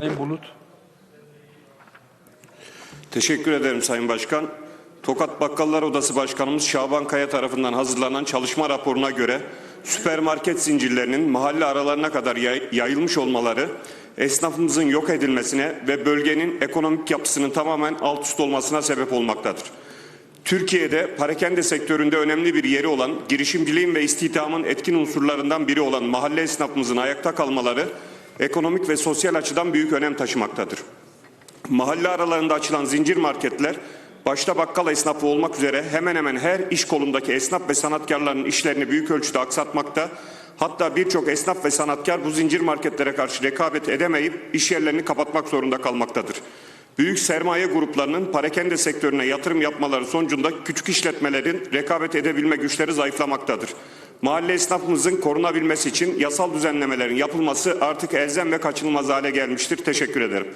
Sayın Bulut. Teşekkür ederim Sayın Başkan. Tokat Bakkallar Odası Başkanımız Şaban Kaya tarafından hazırlanan çalışma raporuna göre süpermarket zincirlerinin mahalle aralarına kadar yay- yayılmış olmaları esnafımızın yok edilmesine ve bölgenin ekonomik yapısının tamamen alt üst olmasına sebep olmaktadır. Türkiye'de parakende sektöründe önemli bir yeri olan, girişimciliğin ve istihdamın etkin unsurlarından biri olan mahalle esnafımızın ayakta kalmaları ekonomik ve sosyal açıdan büyük önem taşımaktadır. Mahalle aralarında açılan zincir marketler başta bakkal esnafı olmak üzere hemen hemen her iş kolundaki esnaf ve sanatkarların işlerini büyük ölçüde aksatmakta. Hatta birçok esnaf ve sanatkar bu zincir marketlere karşı rekabet edemeyip iş yerlerini kapatmak zorunda kalmaktadır. Büyük sermaye gruplarının parakende sektörüne yatırım yapmaları sonucunda küçük işletmelerin rekabet edebilme güçleri zayıflamaktadır. Mahalle esnafımızın korunabilmesi için yasal düzenlemelerin yapılması artık elzem ve kaçınılmaz hale gelmiştir. Teşekkür ederim.